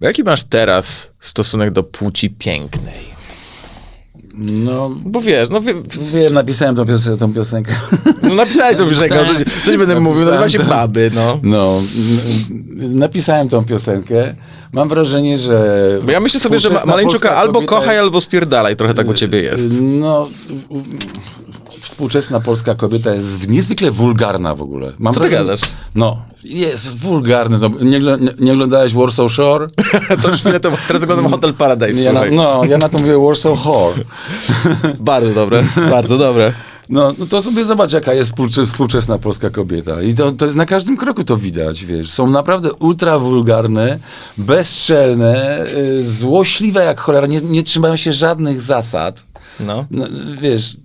Jaki masz teraz stosunek do płci pięknej? No, Bo wiesz, no, wie, wiem, napisałem tą, pios- tą piosenkę. no napisałeś tą piosenkę, no coś, coś będę mówił, nazywa się Napisałem Baby, no. No, n- napisałem tą piosenkę. Mam wrażenie, że... Bo ja myślę sobie, że ma- współczesna Maleńczuka polska albo kobieta kochaj, albo spierdalaj, trochę tak u ciebie jest. No, współczesna polska kobieta jest niezwykle wulgarna w ogóle. Mam Co ty wrażenie- gadasz? No, jest wulgarny. No, Nie, gl- nie, oglądałeś Warsaw Shore? To już chwilę temu, teraz oglądam Hotel Paradise, Ja na, słuchaj. no, ja na to mówię Warsaw Whore. Bardzo dobre, bardzo dobre. No, no to sobie zobacz, jaka jest współcze- współczesna polska kobieta. I to, to jest na każdym kroku to widać, wiesz. Są naprawdę ultra wulgarne, bezczelne, y, złośliwe jak cholera, nie, nie trzymają się żadnych zasad. No. No, wiesz,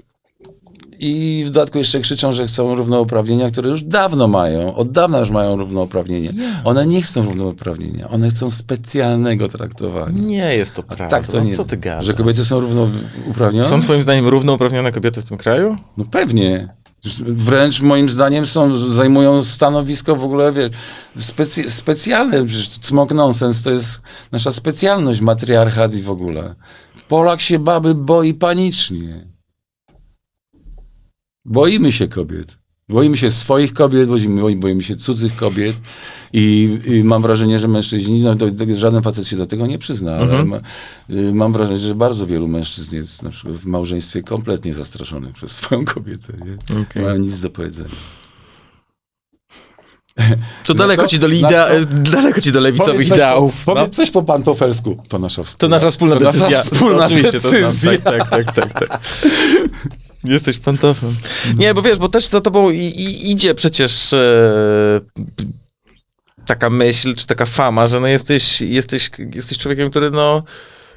i w dodatku jeszcze krzyczą, że chcą równouprawnienia, które już dawno mają, od dawna już mają równouprawnienie. One nie chcą równouprawnienia, one chcą specjalnego traktowania. Nie jest to prawda. Tak to no, nie. Co ty gadasz? Że kobiety są równouprawnione? Są twoim zdaniem równouprawnione kobiety w tym kraju? No pewnie. Wręcz moim zdaniem są, zajmują stanowisko w ogóle, wiesz, specy, specjalne, przecież smok nonsens to jest nasza specjalność, matriarchat i w ogóle. Polak się baby boi panicznie. Boimy się kobiet. Boimy się swoich kobiet, boimy, boimy się cudzych kobiet i, i mam wrażenie, że mężczyźni, no to, to żaden facet się do tego nie przyzna, ale ma, y, mam wrażenie, że bardzo wielu mężczyzn jest na przykład w małżeństwie kompletnie zastraszonych przez swoją kobietę. Nie, nie mają nic do powiedzenia. To daleko to? ci do, idea, to? daleko ci do lewicowych Powiedz coś, ideałów. po, no. powiedz coś po pantofelsku. To nasza To wspólna, nasza wspólna to nasza decyzja. wspólna Oczywiście, decyzja. To znam. Tak, tak, tak, tak, tak. Jesteś pantofem. Nie, bo wiesz, bo też za tobą i, i idzie przecież e, taka myśl, czy taka fama, że no jesteś, jesteś, jesteś człowiekiem, który no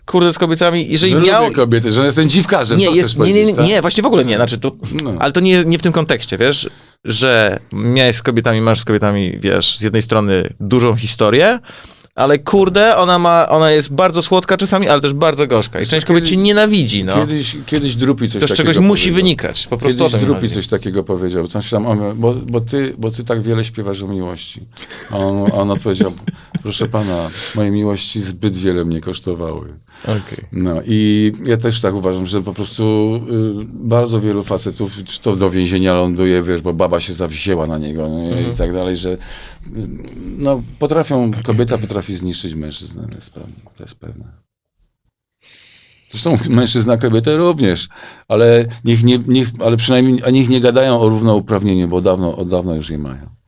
kurde z kobietami, jeżeli Że miał... lubię kobiety, że jestem dziwkarzem. Nie, to jest, nie, nie, powiedzieć, nie, tak? nie, właśnie w ogóle nie, znaczy to, No. ale to nie, nie w tym kontekście, wiesz, że miałeś z kobietami, masz z kobietami, wiesz, z jednej strony dużą historię, ale kurde, ona ma, ona jest bardzo słodka czasami, ale też bardzo gorzka i część kobiet cię nienawidzi, no. Kiedyś, kiedyś Drupi coś To z czegoś musi powiedział. wynikać, po prostu Kiedyś Drupi coś takiego powiedział, coś tam, bo, bo, ty, bo ty tak wiele śpiewasz o miłości. A on, on odpowiedział, proszę pana, moje miłości zbyt wiele mnie kosztowały. Okej. No i ja też tak uważam, że po prostu y, bardzo wielu facetów, czy to do więzienia ląduje, wiesz, bo baba się zawzięła na niego nie? Mhm. i tak dalej, że y, no potrafią, kobieta potrafi zniszczyć mężczyznę, to jest pewne. To jest pewne. Zresztą mężczyzna kobietę również, ale niech nie, niech, ale przynajmniej a niech nie gadają o równouprawnieniu, bo dawno, od dawna już je mają.